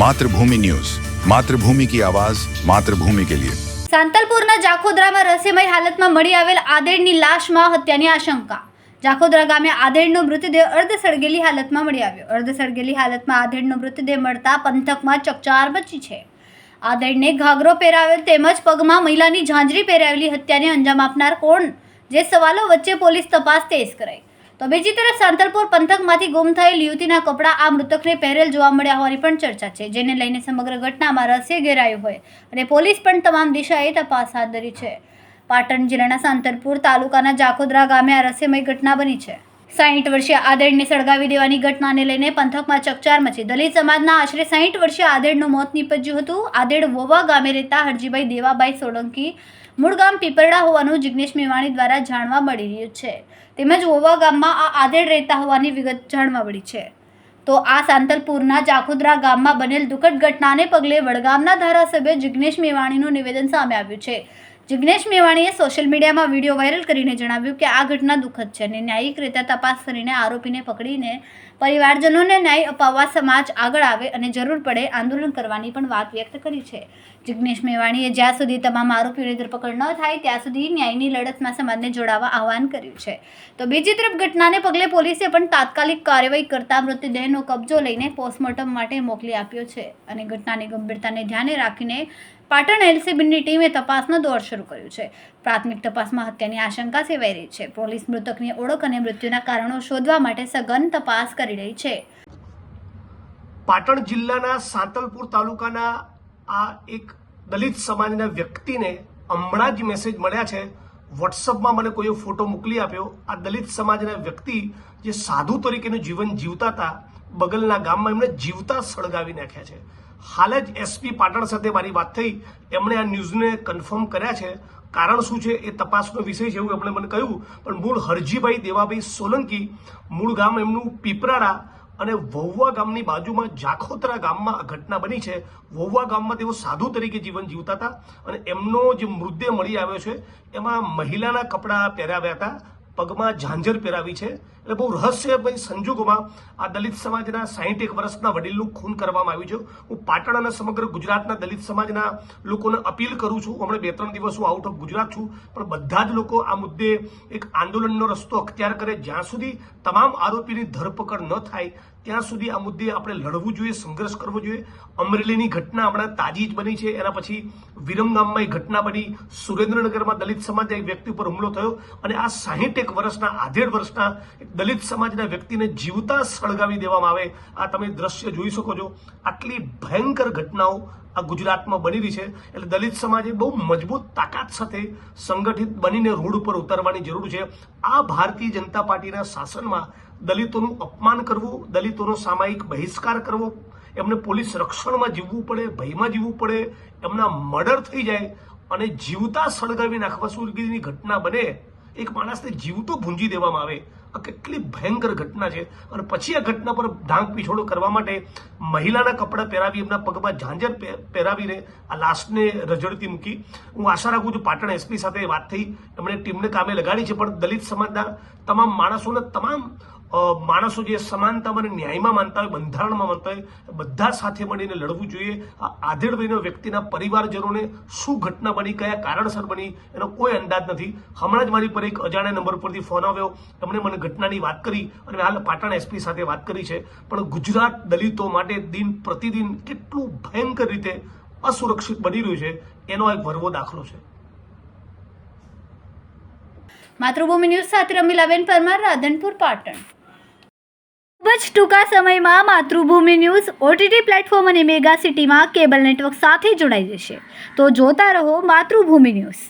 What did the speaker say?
Mathrubhumi news. Mathrubhumi કી આવાઝ માતૃભૂમિ કે લિયે. સાંતલપુરના જાખોદરામાં રહસ્યમય હાલતમાં મળી આવેલ આદેડની લાશમાં હત્યાની આશંકા. જાખોદરા ગામે આધેડનો મૃતદેહ અર્ધ સળગેલી હાલતમાં મળી આવ્યો. અર્ધ સળગેલી હાલતમાં આધેડનો મૃતદેહ મળતા પંથકમાં ચકચાર મચી છે. આદેડને ઘાઘરો પહેરાવેલ તેમજ પગમાં મહિલાની ઝાંઝરી પહેરાવેલી હત્યાને અંજામ આપનાર કોણ? જે સવાલો વચ્ચે પોલીસ તપાસ તેજ કરાઈ. તો બીજી તરફ સાંતલપુર પંથકમાંથી ગુમ થયેલ યુવતીના કપડાં આ મૃતકને પહેરેલ જોવા મળ્યા હોવાની પણ ચર્ચા છે, જેને લઈને સમગ્ર ઘટનામાં રહસ્ય ઘેરાયું હોય અને પોલીસ પણ તમામ દિશાએ તપાસ હાથ ધરી છે. પાટણ જિલ્લાના સાંતલપુર તાલુકાના જાખોદરા ગામે આ રહસ્યમય ઘટના બની છે. સાહીઠ વર્ષીય આદેડને સળગાવી દેવાની ઘટનાને લઈને પંથકમાં ચકચાર મચી દલિત સમાજના આશરે સાહીઠ વર્ષીય આદેડનું મોત નીપજ્યું હતું. આદેડ વોવા ગામે રહેતા હરજીભાઈ દેવાભાઈ સોલંકી મૂળ ગામ પીપરડા હોવાનું જિગ્નેશ મેવાણી દ્વારા જાણવા મળી રહ્યું છે. તેમજ ઓવા ગામમાં આ આદેડ રહેતા હોવાની વિગત જાણવા મળી છે. તો આ સાંતલપુરના જાખોદરા ગામમાં બનેલ દુઃખદ ઘટનાને પગલે વડગામના ધારાસભ્ય જિગ્નેશ મેવાણીનું નિવેદન સામે આવ્યું છે. જિગ્નેશ મેવાણીએ સોશિયલ મીડિયામાં વીડિયો વાયરલ કરીને જણાવ્યું કે આ ઘટના દુઃખદ છે અને ન્યાયિક રીતે તપાસ કરીને આરોપીને પકડીને પરિવારજનોને ન્યાય અપાવવા સમાજ આગળ આવે અને જરૂર પડે આંદોલન કરવાની પણ વાત વ્યક્ત કરી છે. જિજ્ઞેશ મેવાણીએ જ્યાં સુધી તમામ આરોપીઓની ધરપકડ ન થાય, ત્યાં સુધી ન્યાયની લડતમાં સમાજને જોડાવા આહવાન કર્યું છે. તો બીજી તરફ ઘટનાને પગલે પોલીસે પણ તાત્કાલિક કાર્યવાહી કરતા મૃતદેહનો કબજો લઈને પોસ્ટમોર્ટમ માટે મોકલી આપ્યો છે અને ઘટનાની ગંભીરતાને ધ્યાને રાખીને પાટણ એલસીબીની ટીમે તપાસનો દોર શરૂ કર્યો છે. પ્રાથમિક તપાસમાં હત્યાની આશંકા સેવાઈ રહી છે. પોલીસ મૃતકની ઓળખ અને મૃત્યુના કારણો શોધવા માટે સઘન તપાસ કરી રહી છે. પાટણ જિલ્લાના સાંતલપુર તાલુકાના આ એક દલિત સમાજના વ્યક્તિને હમણાં જ મેસેજ મળ્યા છે. વોટ્સઅપમાં મને કોઈએ ફોટો મોકલી આપ્યો. આ દલિત સમાજના વ્યક્તિ જે સાધુ તરીકેનું જીવન જીવતા હતા, બગલના ગામમાં એમણે જીવતા સળગાવી નાખ્યા છે. હાલ જ એસપી પાટણ સાથે મારી વાત થઈ. એમણે આ ન્યૂઝને કન્ફર્મ કર્યા છે. કારણ શું છે એ તપાસનો વિષય છે એવું એમણે મને કહ્યું. પણ મૂળ હરજીભાઈ દેવાભાઈ સોલંકી મૂળ ગામ એમનું પીપરાડા અને વહુવા ગામની બાજુમાં જાખોતરા ગામમાં આ ઘટના બની છે. વહુવા ગામમાં તેઓ સાધુ તરીકે જીવન જીવતા હતા અને એમનો જે મૃતદેહ મળી આવ્યો છે, એમાં મહિલાના કપડાં પહેરાવ્યા હતા. પગમાં ઝાંઝર પહેરાવી છે. એટલે બહુ રહસ્યમય સંજોગોમાં આ દલિત સમાજના સાહીઠ એક વર્ષના વડીલનું ખૂન કરવામાં આવ્યું છે. હું પાટણ અને સમગ્ર ગુજરાતના દલિત સમાજના લોકોને અપીલ કરું છું. હમણાં બે ત્રણ દિવસ હું આઉટ ઓફ ગુજરાત છું. પણ બધા જ લોકો આ મુદ્દે એક આંદોલનનો રસ્તો અખ્તિયાર કરે. જ્યાં સુધી તમામ આરોપીની ધરપકડ ન થાય ત્યાં સુધી આ મુદ્દે આપણે લડવું જોઈએ, સંઘર્ષ કરવો જોઈએ. અમરેલીની ઘટના હમણાં તાજી જ બની છે. એના પછી વિરમગામમાં એક ઘટના બની. સુરેન્દ્રનગરમાં દલિત સમાજના એક વ્યક્તિ ઉપર હુમલો થયો અને આ સાહીઠેક વર્ષના, આધેડ વર્ષના દલિત સમાજના વ્યક્તિને જીવતા સળગાવી દેવામાં આવે. આ તમે દ્રશ્ય જોઈ શકો છો. આટલી ભયંકર ઘટનાઓ આ ગુજરાતમાં બની રહી છે. એટલે દલિત સમાજે બહુ મજબૂત તાકાત સાથે સંગઠિત બનીને રોડ ઉપર ઉતરવાની જરૂર છે. આ ભારતીય જનતા પાર્ટીના શાસનમાં દલિતોનું અપમાન કરવું, દલિતોનો સામાયિક બહિષ્કાર કરવો, એમને પોલીસ રક્ષણમાં જીવવું પડે, ભયમાં જીવવું પડે, એમના મર્ડર થઈ જાય અને જીવતા સળગાવી નાખવા સુધીની ઘટના બને, એક માણસને જીવતો ભૂંજી દેવામાં આવે. આ કેટલી ભયંકર ઘટના છે. અને પછી આ ઘટના પર ઢાંક પીછોડો કરવા માટે મહિલાના કપડાં પહેરાવી, એમના પગમાં ઝાંઝર પહે- પહેરાવીને આ લાશને રજડતી મૂકી. હું આશા રાખું છું પાટણ એસપી સાથે વાત થઈ. એમણે ટીમને કામે લગાડી છે, પણ દલિત સમાજના તમામ માણસોને તમામ માણસો જે સમાનતા અને ન્યાયમાં માનતા હોય, બંધારણમાં માનતા હોય, બધા સાથે મળીને લડવું જોઈએ. આ આધેડભાઈનો વ્યક્તિના પરિવારજનોને શું ઘટના બની, કયા કારણસર બની, એનો કોઈ અંદાજ નથી. હમણાં જ મારી પર એક અજાણ્યા નંબર પરથી ફોન આવ્યો. એમણે મને ઘટનાની વાત કરી અને મેં હાલ પાટણ એસપી સાથે વાત કરી છે. પણ ગુજરાત દલિતો માટે દિન પ્રતિદિન કેટલું ભયંકર રીતે અસુરક્ષિત બની રહ્યું છે, એનો એક ભરવો દાખલો છે. માતૃભૂમિ ન્યૂઝ સાથે રમીલાબેન પરમાર, રાધનપુર, પાટણ. ખૂબ જ ટૂંકા સમયમાં માતૃભૂમિ ન્યૂઝ ઓટીટી પ્લેટફોર્મ અને મેગા સિટીમાં કેબલ નેટવર્ક સાથે જોડાઈ જશે. તો જોતા રહો માતૃભૂમિ ન્યૂઝ.